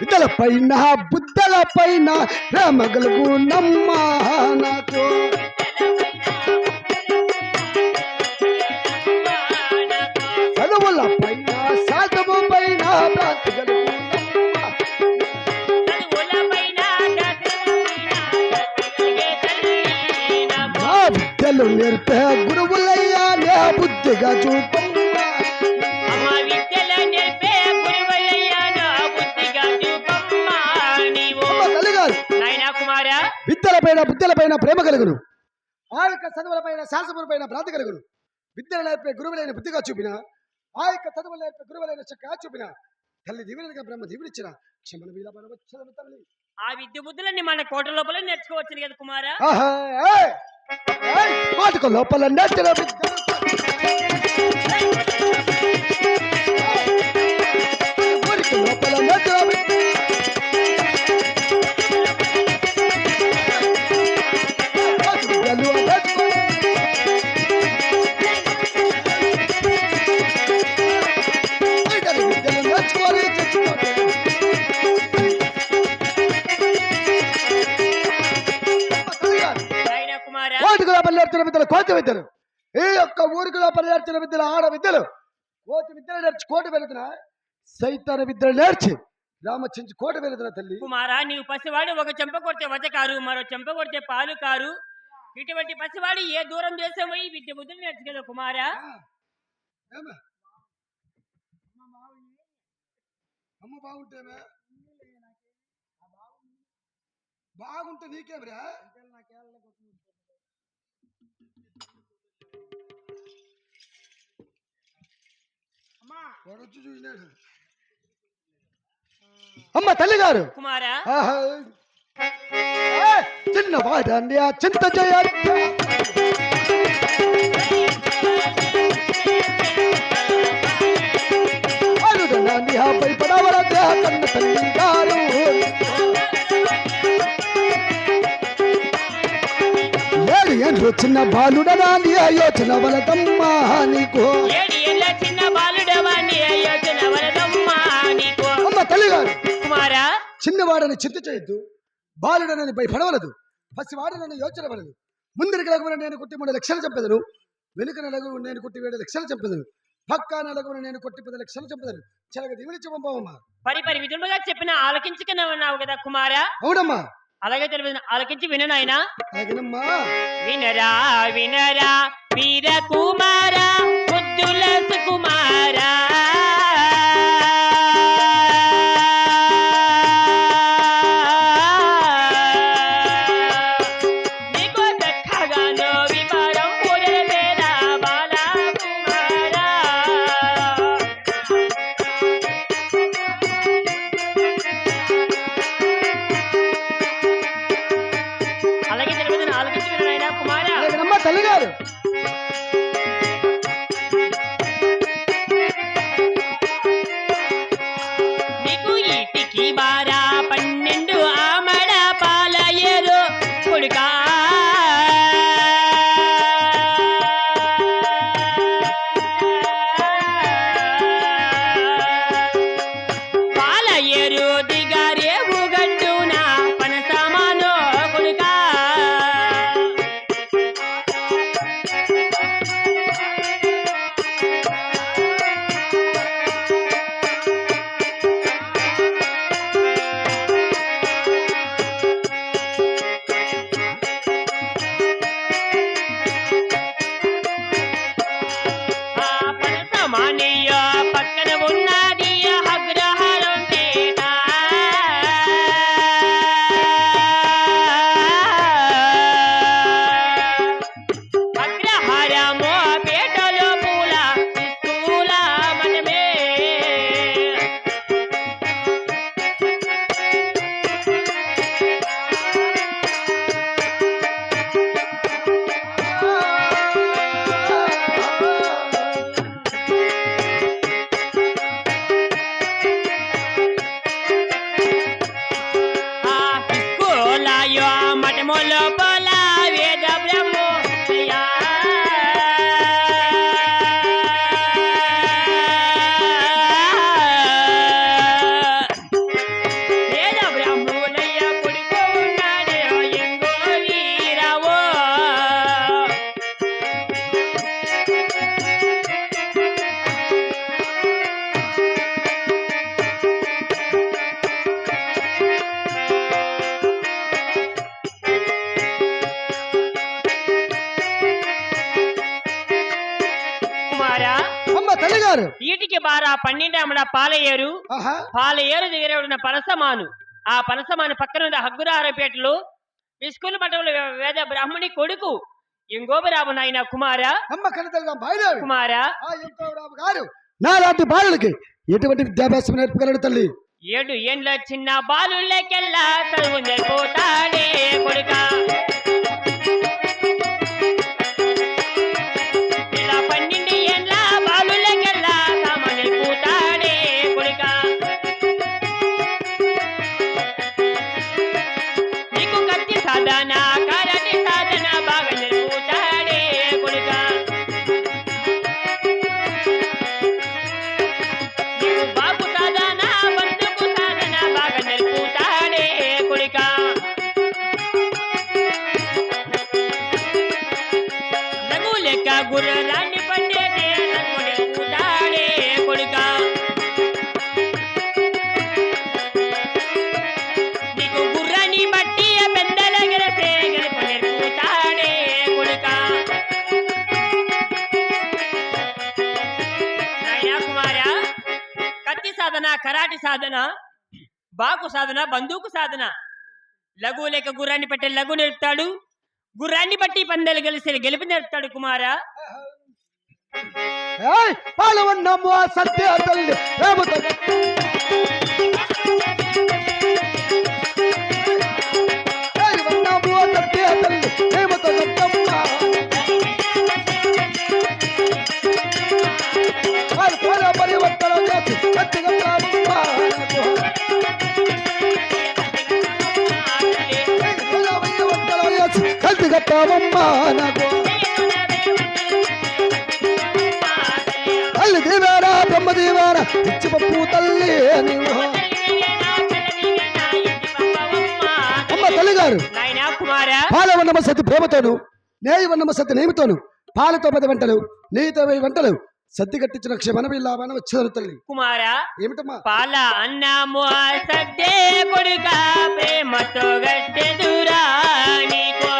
విద్యల పైన బుద్ధల పైన నమ్మ చదువుల సాధము విద్యలు నేర్పే గురువులయ్యా నే బుద్ధిగా చూపమ్మా పైన బుద్ధుల పైన ప్రేమ కలుగును. ఆ యొక్క చదువుల పైన శాసనముల పైన భ్రాంతి కలుగును. విద్యలు నేర్పే గురువులైన బుద్ధిగా చూపిన ఆ యొక్క చదువులు నేర్పే గురువులైన చక్కగా చూపిన తల్లి దీవెనగా బ్రహ్మ దీవునిచ్చిన క్షమణ వీర బలవచ్చలము తల్లి. ఆ విద్య బుద్ధులన్నీ మన కోట లోపల నేర్చుకోవచ్చు కదా కుమారా! మాటకు లోపల నేర్చిన నేర్చిన విద్యలు కోతి విద్యలు. ఈ యొక్క ఊరికి లోపల నేర్చిన విద్యలు ఆడ విద్యలు. కోటి విద్యలు నేర్చి కోటి వెళుతున్నా సైతాన విద్యలు నేర్చి రామచించి కోటి వెళుతున్నా తల్లి. కుమారా నీవు పసివాడు ఒక చెంప కొడితే వజకారు మరో చెంప కొడితే పాలు కారు. ఇటువంటి పసివాడు ఏ దూరం దేశం పోయి విద్య బుద్ధులు నేర్చుకోలేదు కుమారా? అమ్మ బాగుంటేమే? బాగుంటే నీకేమిరా? వాడొచ్చి చూసినాడు. అమ్మ తల్లిగారు! కుమారా? ఆహా. ఏ, చిన్నవాడాన్ని ఆ చింత అరుదనాన్ని ఆ కన్న ఏడు ఏండ్లు చిన్న బాలుడనాన్ని యోచన వలదమ్మా నీకు. ఏడి చిన్నవాడని చింత చేయొద్దు. బాలుడనని భయపడవలదు పసివాడనని యోచన వలదు ముందరికి లగున నేను కొట్టి మూడు లక్షలు చంపెదను. వెనుక నలుగు నేను కొట్టి ఏడు లక్షలు చంపెదను. పక్క నలుగున నేను కొట్టి పది లక్షలు చంపెదను. చెలగ దివిలిచి పంపవమ్మా పరి పరి విధులుగా చెప్పిన ఆలకించుకున్నావు కదా కుమారా? అవునమ్మా. అలాగే తెలియదు ఆలకించి విననాయనా అలాగేనమ్మా వినరా వినరా వీర కుమారా ముద్దుల సుకుమారా. పన్నెండమడ పాలయ్యేరు ఆహా. పాలయేరు దగ్గర ఉన్న పనసమాను ఆ పనసమాను పక్కన ఉన్న హగ్గురారపేటలో విస్కుల మఠంలో వేద బ్రాహ్మణి కొడుకు ఇంగోబరావు నాయన కుమార. కుమార. నాలాంటి బాలులకి ఎటువంటి విద్యాభ్యాసం నేర్పగలడు తల్లి? ఏడు ఏండ్ల చిన్న బాలుళ్ళకెల్లా చదువు నేర్పుతాడే కొడుక. కత్తి సాధన సాధన బాకు సాధన బందూకు సాధన. లఘు లేక గుర్రాన్ని పట్టే లఘు నేర్పుతాడు. గుర్రాన్ని బట్టి పందెలు గెలిచి గెలుపు నేర్పుతాడు కుమారా. పాలవన్నమ్మ సత్య తల్లి. దీవారా పప్పు తల్లి అమ్మ తల్లి గారు నాయనా కుమారా పాలవన్నమ సతి ప్రేమతోను నేయవన్నమ సతి నేమితోను పాలతో పది వంటలు నీతో వెయ్యి వంటలు సత్తి కట్టించిన క్షమనవిల్లా మన వచ్చారు తల్లి. కుమారా ఏమిటమ్మా? పాల అన్నము సద్దే కొడుక ప్రేమతో గట్టెదురా నీకు.